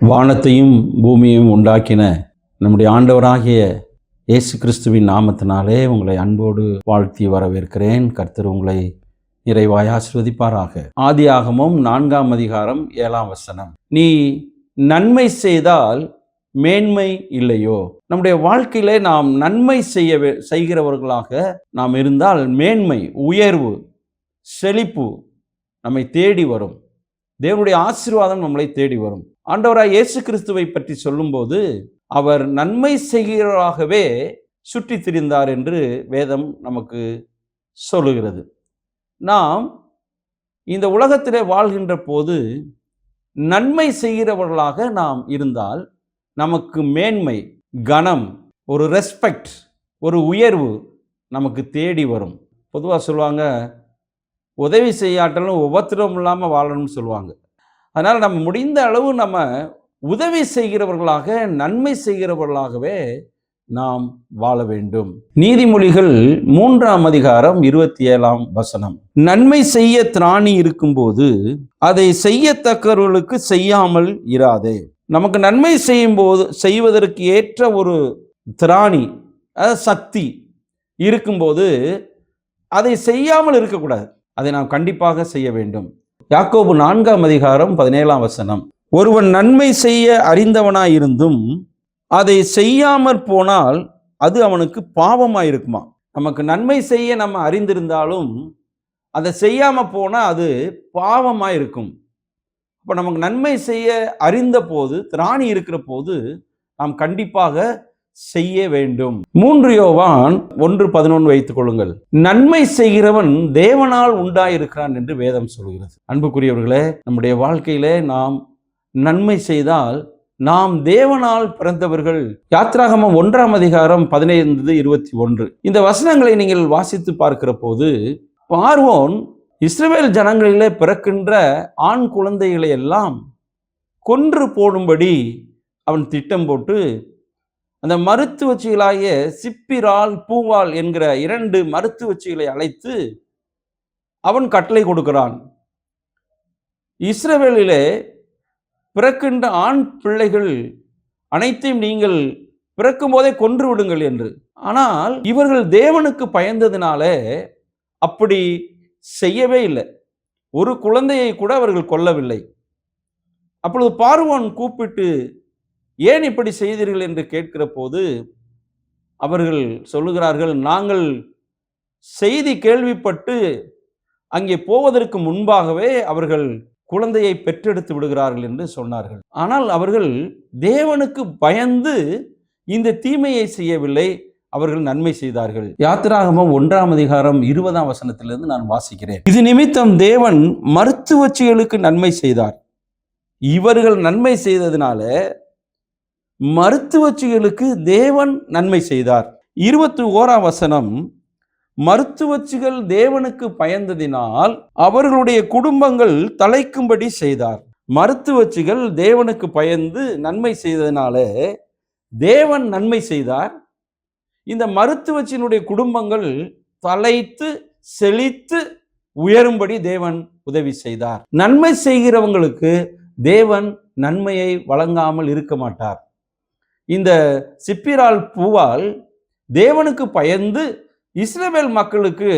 வானத்தையும் பூமியையும் உண்டாக்கின நம்முடைய ஆண்டவராகிய இயேசு கிறிஸ்துவின் நாமத்தினாலே உங்களை அன்போடு வாழ்த்தி வரவேற்கிறேன். கர்த்தர் உங்களை நிறைவாய் ஆசிர்வதிப்பாராக. ஆகமும் நான்காம் அதிகாரம் ஏழாம் வசனம். நீ நன்மை செய்தால் மேன்மை இல்லையோ? நம்முடைய வாழ்க்கையிலே நாம் நன்மை செய்ய வே- செய்கிறவர்களாக நாம் இருந்தால் மேன்மை உயர்வு செழிப்பு நம்மை தேடி வரும். தேவனுடைய ஆசீர்வாதம் நம்மளை தேடி வரும். ஆண்டவராக இயேசு கிறிஸ்துவை பற்றி சொல்லும்போது அவர் நன்மை செய்கிறவராகவே சுற்றி திரிந்தார் என்று வேதம் நமக்கு சொல்லுகிறது. நாம் இந்த உலகத்திலே வாழ்கின்ற போது நன்மை செய்கிறவர்களாக நாம் இருந்தால் நமக்கு மேன்மை கனம் ஒரு ரெஸ்பெக்ட் ஒரு உயர்வு நமக்கு தேடி வரும். பொதுவாக சொல்லுவாங்க உதவி செய்யாட்டலும் உபத்திரம் இல்லாமல் வாழணும்னு சொல்லுவாங்க. அதனால் நம்ம முடிந்த அளவு நம்ம உதவி செய்கிறவர்களாக நன்மை செய்கிறவர்களாகவே நாம் வாழ வேண்டும். நீதிமொழிகள் மூன்றாம் அதிகாரம் இருபத்தி ஏழாம் வசனம். நன்மை செய்ய திராணி இருக்கும்போது அதை செய்யத்தக்கவர்களுக்கு செய்யாமல் இராதே. நமக்கு நன்மை செய்யும் போது செய்வதற்கு ஏற்ற ஒரு திராணி அதாவது சக்தி இருக்கும்போது அதை செய்யாமல் இருக்கக்கூடாது. அதை நாம் கண்டிப்பாக செய்ய வேண்டும். யாக்கோபு நான்காம் அதிகாரம் பதினேழாம் வசனம். ஒருவன் நன்மை செய்ய அறிந்தவனாயிருந்தும் அதை செய்யாமற் போனால் அது அவனுக்கு பாவமாயிருக்குமா? நமக்கு நன்மை செய்ய நம்ம அறிந்திருந்தாலும் அதை செய்யாம போனால் அது பாவமாக இருக்கும் இப்போ நமக்கு நன்மை செய்ய அறிந்த போது திராணி இருக்கிற போது நாம் கண்டிப்பாக செய்ய வேண்டும். மூன்று யோவான் ஒன்று பதினொன்று வைத்துக் கொள்ளுங்கள். நன்மை செய்கிறவன் தேவனால் உண்டாயிருக்கிறான் என்று வேதம் சொல்கிறது. அன்புக்குரியவர்களே நம்முடைய வாழ்க்கையிலே நாம் நன்மை செய்தால் நாம் தேவனால் பிறந்தவர்கள். யாத்ராகமம் ஒன்றாம் அதிகாரம் பதினைந்து இருபத்தி ஒன்று. இந்த வசனங்களை நீங்கள் வாசித்து பார்க்கிற போது பார்வோன் இஸ்ரேல் ஜனங்களிலே பிறக்கின்ற ஆண் குழந்தைகளை எல்லாம் கொன்று போடும்படி அவன் திட்டம் போட்டு அந்த மருத்துவச்சிகளாகிய சிப்பிரால் பூவால் என்கிற இரண்டு மருத்துவச்சிகளை அழைத்து அவன் கட்டளை கொடுக்கிறான். இஸ்ரவேலிலே பிறக்கின்ற ஆண் பிள்ளைகள் அனைத்தையும் நீங்கள் பிறக்கும் போதே கொன்று விடுங்கள் என்று. ஆனால் இவர்கள் தேவனுக்கு பயந்ததினாலே அப்படி செய்யவே இல்லை. ஒரு குழந்தையை கூட அவர்கள் கொல்லவில்லை. அப்பொழுது பார்வோன் கூப்பிட்டு ஏன் இப்படி செய்தீர்கள் என்று கேட்கிற போது அவர்கள் சொல்லுகிறார்கள் நாங்கள் செய்தி கேள்விப்பட்டு அங்கே போவதற்கு முன்பாகவே அவர்கள் குழந்தையை பெற்றெடுத்து விடுகிறார்கள் என்று சொன்னார்கள். ஆனால் அவர்கள் தேவனுக்கு பயந்து இந்த தீமையை செய்யவில்லை அவர்கள் நன்மை செய்தார்கள். யாத்திராகமம் ஒன்றாம் அதிகாரம் இருபதாம் வசனத்திலிருந்து நான் வாசிக்கிறேன். இது நிமித்தம் தேவன் மருத்துவச்சிகளுக்கு நன்மை செய்தார். இவர்கள் நன்மை செய்ததினால மருத்துவச்சிகளுக்கு தேவன் நன்மை செய்தார். இருபத்தி ஓரா வசனம் மருத்துவச்சிகள் தேவனுக்கு பயந்ததினால் அவர்களுடைய குடும்பங்கள் தலைக்கும்படி செய்தார். மருத்துவச்சிகள் தேவனுக்கு பயந்து நன்மை செய்ததினால தேவன் நன்மை செய்தார். இந்த மருத்துவச்சியினுடைய குடும்பங்கள் தலைத்து செழித்து உயரும்படி தேவன் உதவி செய்தார். நன்மை செய்கிறவங்களுக்கு தேவன் நன்மையை வழங்காமல் இருக்க மாட்டார். இந்த சிப்பிரால் பூவால் தேவனுக்கு பயந்து இஸ்ரேல் மக்களுக்கு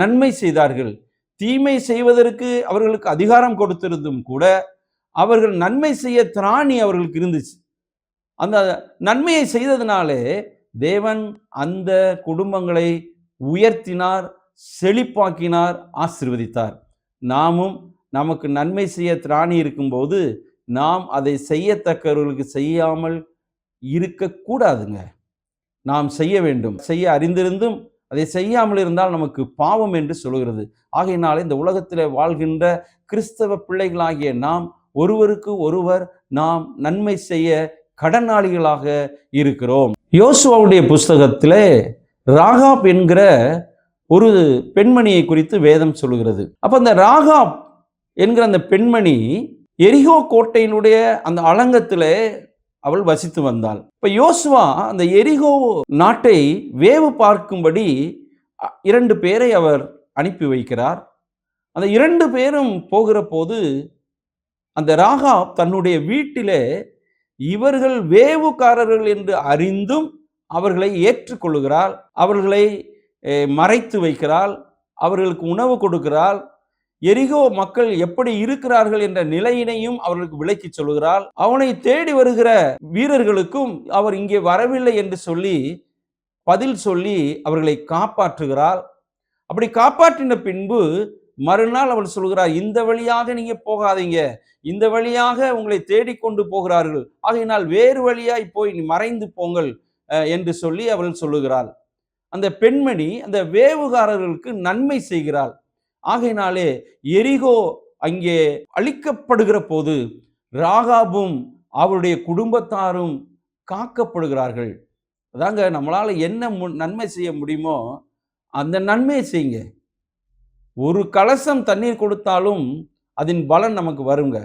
நன்மை செய்தார்கள். தீமை செய்வதற்கு அவர்களுக்கு அதிகாரம் கொடுத்திருந்தும் கூட அவர்கள் நன்மை செய்ய திராணி அவர்களுக்கு இருந்துச்சு. அந்த நன்மையை செய்ததினாலே தேவன் அந்த குடும்பங்களை உயர்த்தினார் செழிப்பாக்கினார் ஆசிர்வதித்தார். நாமும் நமக்கு நன்மை செய்ய திராணி இருக்கும்போது நாம் அதை செய்யத்தக்கவர்களுக்கு செய்யாமல் இருக்கக்கூடாதுங்க. நாம் செய்ய வேண்டும். செய்ய அறிந்திருந்தும் அதை செய்யாமல் இருந்தால் நமக்கு பாவம் என்று சொல்கிறது. ஆகையினால் இந்த உலகத்தில் வாழ்கின்ற கிறிஸ்தவ பிள்ளைகளாகிய நாம் ஒருவருக்கு ஒருவர் நாம் நன்மை செய்ய கடனாளிகளாக இருக்கிறோம். யோசுவாவுடைய புஸ்தகத்திலே ராகாப் என்கிற ஒரு பெண்மணியை குறித்து வேதம் சொல்லுகிறது அப்போ அந்த ராகாப் என்கிற அந்த பெண்மணி எரிகோ கோட்டையினுடைய அந்த அலங்கத்தில் அவள் வசித்து வந்தாள். இப்போ யோசுவா அந்த எரிகோ நாட்டை வேவு பார்க்கும்படி இரண்டு பேரை அவர் அனுப்பி வைக்கிறார். அந்த இரண்டு பேரும் போகிற போது அந்த ராகாப் தன்னுடைய வீட்டிலே இவர்கள் வேவுக்காரர்கள் என்று அறிந்தும் அவர்களை ஏற்றுக்கொள்கிறாள் அவர்களை மறைத்து வைக்கிறாள். அவர்களுக்கு உணவு கொடுக்கிறாள். எரிகோ மக்கள் எப்படி இருக்கிறார்கள் என்ற நிலையினையும் அவர்களுக்கு விளக்கி சொல்கிறார் அவனை தேடி வருகிற வீரர்களுக்கும் அவர் இங்கே வரவில்லை என்று சொல்லி பதில் சொல்லி அவர்களை காப்பாற்றுகிறாள். அப்படி காப்பாற்றின பின்பு மறுநாள் அவள் சொல்கிறார் இந்த வழியாக நீங்க போகாதீங்க. இந்த வழியாக உங்களை தேடிக்கொண்டு போகிறார்கள். ஆகையினால் வேறு வழியாய் போய் நீ மறைந்து போங்கள் என்று சொல்லி அவள் சொல்லுகிறாள். அந்த பெண்மணி அந்த வேவுகாரர்களுக்கு நன்மை செய்கிறாள். ஆகையினாலே எரிகோ அங்கே அழிக்கப்படுகிற போது ராகாபும் அவருடைய குடும்பத்தாரும் காக்கப்படுகிறார்கள். அதாங்க நம்மளால என்ன நன்மை செய்ய முடியுமோ அந்த நன்மையை செய்யுங்க. ஒரு கலசம் தண்ணீர் கொடுத்தாலும் அதன் பலன் நமக்கு வருங்க.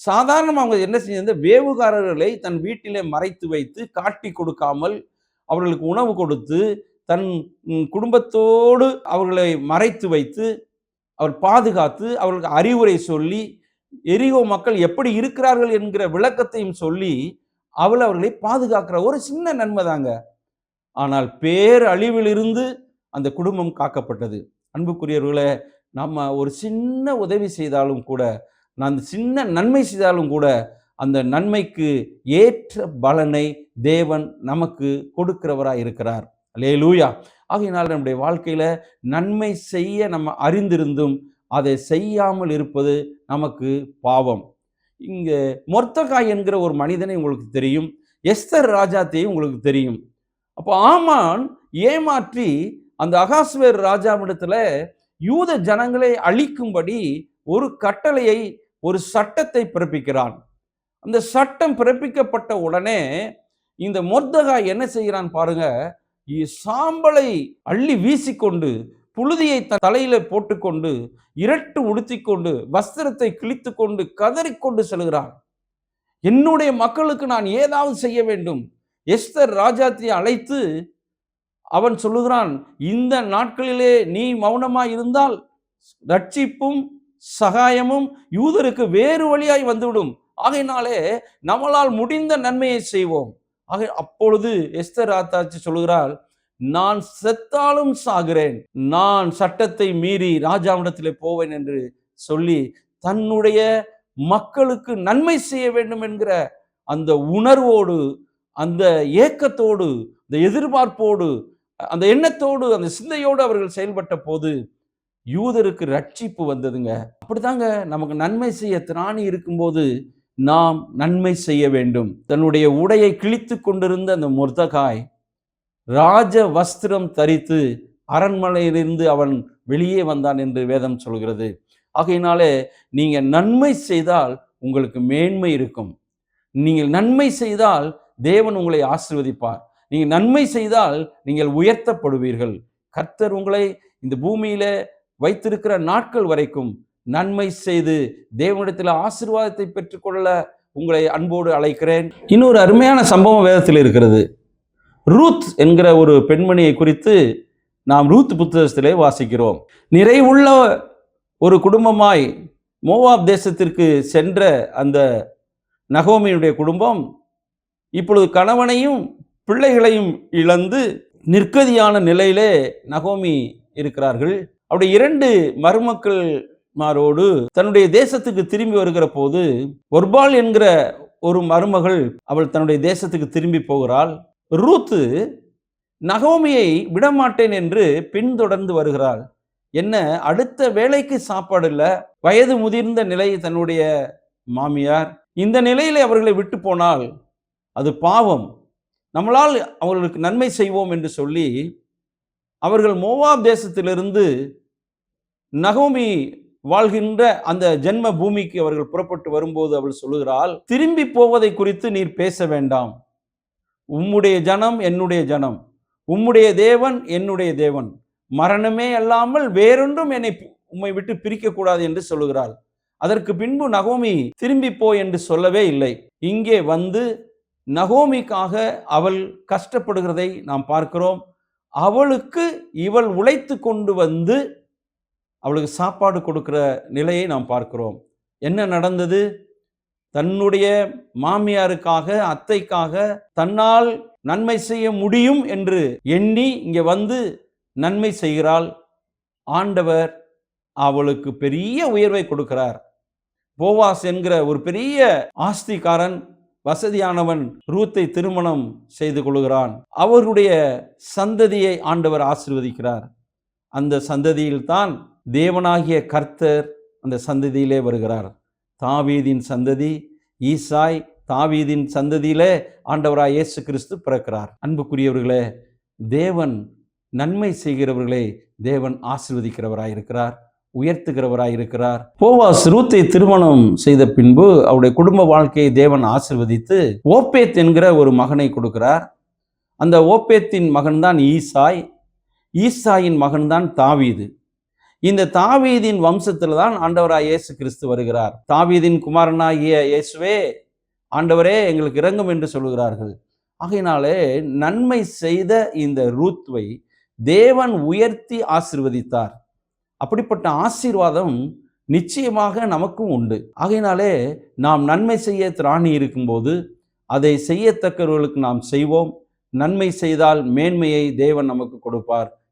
சாதாரணமாக அவங்க என்ன செஞ்சிருந்த வேவுகாரர்களை தன் வீட்டிலே மறைத்து வைத்து காட்டி கொடுக்காமல் அவர்களுக்கு உணவு கொடுத்து தன் குடும்பத்தோடு அவர்களை மறைத்து வைத்து அவர் பாதுகாத்து அவர்களுக்கு அறிவுரை சொல்லி எரிகோ மக்கள் எப்படி இருக்கிறார்கள் என்கிற விளக்கத்தையும் சொல்லி அவள் அவர்களை பாதுகாக்கிற ஒரு சின்ன நன்மை தாங்க. ஆனால் பேரழிவிலிருந்து அந்த குடும்பம் காக்கப்பட்டது. அன்புக்குரியவர்களை நம்ம ஒரு சின்ன உதவி செய்தாலும் கூட நான் அந்த சின்ன நன்மை செய்தாலும் கூட அந்த நன்மைக்கு ஏற்ற பலனை தேவன் நமக்கு கொடுக்கிறவராக இருக்கிறார் லூயா ஆகையினால் நம்முடைய வாழ்க்கையில் நன்மை செய்ய நம்ம அறிந்திருந்தும் அதை செய்யாமல் இருப்பது நமக்கு பாவம். இங்கே மொர்த்தகாய் என்கிற ஒரு மனிதனை உங்களுக்கு தெரியும். எஸ்தர் ராஜாத்தையும் உங்களுக்கு தெரியும். அப்போ ஆமான் ஏமாற்றி அந்த அகாஸ்வேர் ராஜாவிடத்தில் யூத ஜனங்களை அழிக்கும்படி ஒரு கட்டளையை ஒரு சட்டத்தை பிறப்பிக்கிறான். அந்த சட்டம் பிறப்பிக்கப்பட்ட உடனே இந்த மொர்தகா என்ன செய்கிறான் பாருங்க சாம்பலை அள்ளி வீசிக்கொண்டு புழுதியை த- தலையில போட்டுக்கொண்டு இரட்டு உடுத்திக்கொண்டு வஸ்திரத்தை கிழித்துக்கொண்டு கதறிக்கொண்டு செல்கிறான். என்னுடைய மக்களுக்கு நான் ஏதாவது செய்ய வேண்டும்? எஸ்தர் ராஜாத்தியை அழைத்து அவன் சொல்லுகிறான் இந்த நாட்களிலே நீ மௌனமாய் இருந்தால் ரட்சிப்பும் சகாயமும் யூதருக்கு வேறு வழியாய் வந்துவிடும். ஆகையினாலே நம்மளால் முடிந்த நன்மையை செய்வோம். ஆக அப்பொழுது எஸ்தர் ராத்தாச்சி சொல்கிறாள் நான் செத்தாலும் சாகிறேன். நான் சட்டத்தை மீறி ராஜாவிடத்தில் போவேன் என்று சொல்லி தன்னுடைய மக்களுக்கு நன்மை செய்ய வேண்டும் என்கிற அந்த உணர்வோடு அந்த ஏக்கத்தோடு அந்த எதிர்பார்ப்போடு அந்த எண்ணத்தோடு அந்த சிந்தையோடு அவர்கள் செயல்பட்ட போது யூதருக்கு ரட்சிப்பு வந்ததுங்க. அப்படிதாங்க நமக்கு நன்மை செய்ய திராணி இருக்கும்போது நாம் நன்மை செய்ய வேண்டும். தன்னுடைய உடையை கிழித்து கொண்டிருந்த அந்த முர்தகாய் ராஜ வஸ்திரம் தரித்து அரண்மனையிலிருந்து அவன் வெளியே வந்தான் என்று வேதம் சொல்கிறது. ஆகையினாலே நீங்கள் நன்மை செய்தால் உங்களுக்கு மேன்மை இருக்கும். நீங்கள் நன்மை செய்தால் தேவன் உங்களை ஆசிர்வதிப்பார். நீங்கள் நன்மை செய்தால் நீங்கள் உயர்த்தப்படுவீர்கள். கர்த்தர் உங்களை இந்த பூமியில வைத்திருக்கிற நாட்கள் வரைக்கும் நன்மை செய்து தேவனிடத்தில் ஆசிர்வாதத்தை பெற்றுக்கொள்ள உங்களை அன்போடு அழைக்கிறேன். இன்னொரு அருமையான சம்பவம் வேதத்தில் இருக்கிறது. ரூத் என்கிற ஒரு பெண்மணியை குறித்து நாம் ரூத் புத்தகத்திலே வாசிக்கிறோம். நிறைவுள்ள ஒரு குடும்பமாய் மோவாப் தேசத்திற்கு சென்ற அந்த நகோமியுடைய குடும்பம் இப்பொழுது கணவனையும் பிள்ளைகளையும் இழந்து நிற்கதியான நிலையிலே நகோமி இருக்கிறார்கள். அப்படி இரண்டு மருமக்கள் மாரோடு தன்னுடைய தேசத்துக்கு திரும்பி வருகிற போது ஒர்பால் என்கிற ஒரு மருமகள் அவள் தன்னுடைய தேசத்துக்கு திரும்பி போகிறாள். ரூத்து நகோமியை விடமாட்டேன் என்று பின்தொடர்ந்து வருகிறாள். என்ன அடுத்த வேலைக்கு சாப்பாடு இல்லை? வயது முதிர்ந்த நிலை தன்னுடைய மாமியார். இந்த நிலையில அவர்களை விட்டு போனால் அது பாவம். நம்மளால் அவர்களுக்கு நன்மை செய்வோம் என்று சொல்லி அவர்கள் மோவாப் தேசத்திலிருந்து நகோமி வாழ்கின்ற அந்த ஜென்ம பூமிக்கு அவர்கள் புறப்பட்டு வரும்போது அவள் சொல்லுகிறாள் திரும்பி போவதை குறித்து நீர் பேச வேண்டாம். உம்முடைய ஜனம் என்னுடைய ஜனம். உம்முடைய தேவன் என்னுடைய தேவன். மரணமே அல்லாமல் வேறொன்றும் என்னை உம்மை விட்டு பிரிக்கக்கூடாது என்று சொல்லுகிறாள். அதற்கு பின்பு நகோமி திரும்பி போ என்று சொல்லவே இல்லை. இங்கே வந்து நகோமிக்காக அவள் கஷ்டப்படுகிறதை நாம் பார்க்கிறோம். அவளுக்கு இவள் உழைத்து கொண்டு வந்து அவளுக்கு சாப்பாடு கொடுக்குற நிலையை நாம் பார்க்கிறோம். என்ன நடந்தது? தன்னுடைய மாமியாருக்காக அத்தைக்காக தன்னால் நன்மை செய்ய முடியும் என்று எண்ணி இங்கே வந்து நன்மை செய்கிறாள். ஆண்டவர் அவளுக்கு பெரிய உயர்வை கொடுக்கிறார். போவாஸ் என்கிற ஒரு பெரிய ஆஸ்திகாரன் வசதியானவன் ரூத்தை திருமணம் செய்து கொள்கிறான். அவருடைய சந்ததியை ஆண்டவர் ஆசிர்வதிக்கிறார். அந்த சந்ததியில்தான் தேவனாகிய கர்த்தர் அந்த சந்ததியிலே வருகிறார். தாவீதின் சந்ததி ஈசாய் தாவீதின் சந்ததியிலே ஆண்டவராய் இயேசு கிறிஸ்து பிறக்கிறார். அன்புக்குரியவர்களே தேவன் நன்மை செய்கிறவர்களை தேவன் ஆசிர்வதிக்கிறவராய் இருக்கிறார் உயர்த்துகிறவராய் இருக்கிறார். போவாஸ் ரூத்தை திருமணம் செய்த பின்பு அவருடைய குடும்ப வாழ்க்கையை தேவன் ஆசிர்வதித்து ஓப்பேத் என்கிற ஒரு மகனை கொடுக்கிறார். அந்த ஓப்பேத்தின் மகன்தான் ஈசாய் ஈசாயின் மகன்தான் தாவீது. இந்த தாவீதின் வம்சத்தில் தான் ஆண்டவராய் இயேசு கிறிஸ்து வருகிறார். தாவீதின் குமாரனாகிய இயேசுவே ஆண்டவரே எங்களுக்கு இறங்கும் என்று சொல்லுகிறார்கள். ஆகையினாலே நன்மை செய்த இந்த ரூத்வை தேவன் உயர்த்தி ஆசிர்வதித்தார். அப்படிப்பட்ட ஆசீர்வாதம் நிச்சயமாக நமக்கும் உண்டு. ஆகையினாலே நாம் நன்மை செய்ய திராணி இருக்கும்போது அதை செய்யத்தக்கவர்களுக்கு நாம் செய்வோம். நன்மை செய்தால் மேன்மையை தேவன் நமக்கு கொடுப்பார்.